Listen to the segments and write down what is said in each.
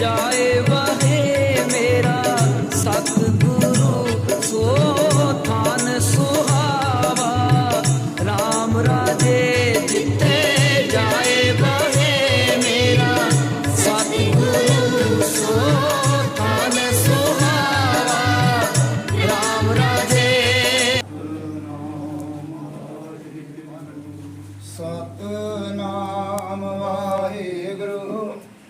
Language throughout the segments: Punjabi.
যায়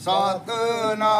ਸਤਨਾਮ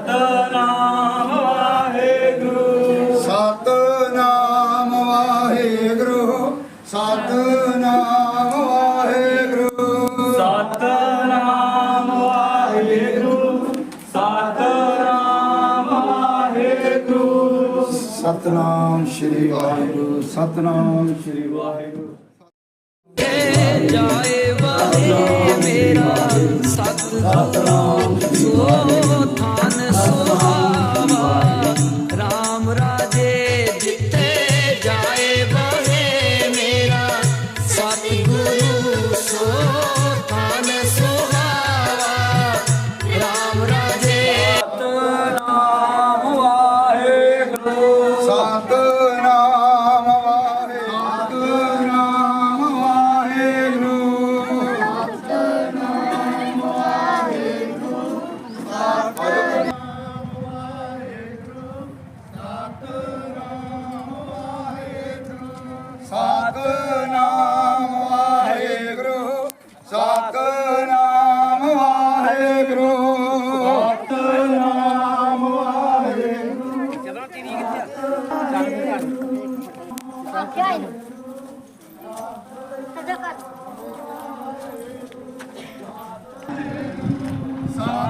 ਸਤਨਾਮ ਵਾਹਿਗੁਰੂ। ਸਤਨਾਮ ਵਾਹਿਗੁਰੂ ਸਤਨਾਮ ਵਾਹਿਗੁਰੂ। ਸਤਨਾਮ ਵਾਹਿਗੁਰੂ ਸਤਨਾਮ ਵਾਹਿਗੁਰੂ। ਸਤਨਾਮ ਵਾਹਿਗੁਰੂ ਸਤਨਾਮ ਸ਼੍ਰੀ ਵਾਹਿਗੁਰੂ ਸਤਨਾਮ ਸ਼੍ਰੀ ਵਾਹਿਗੁਰੂ। ਜਾਏ ਵਹੇ ਮੇਰਾ ਸਤਿਗੁਰੂ ਸੋ Father. さあ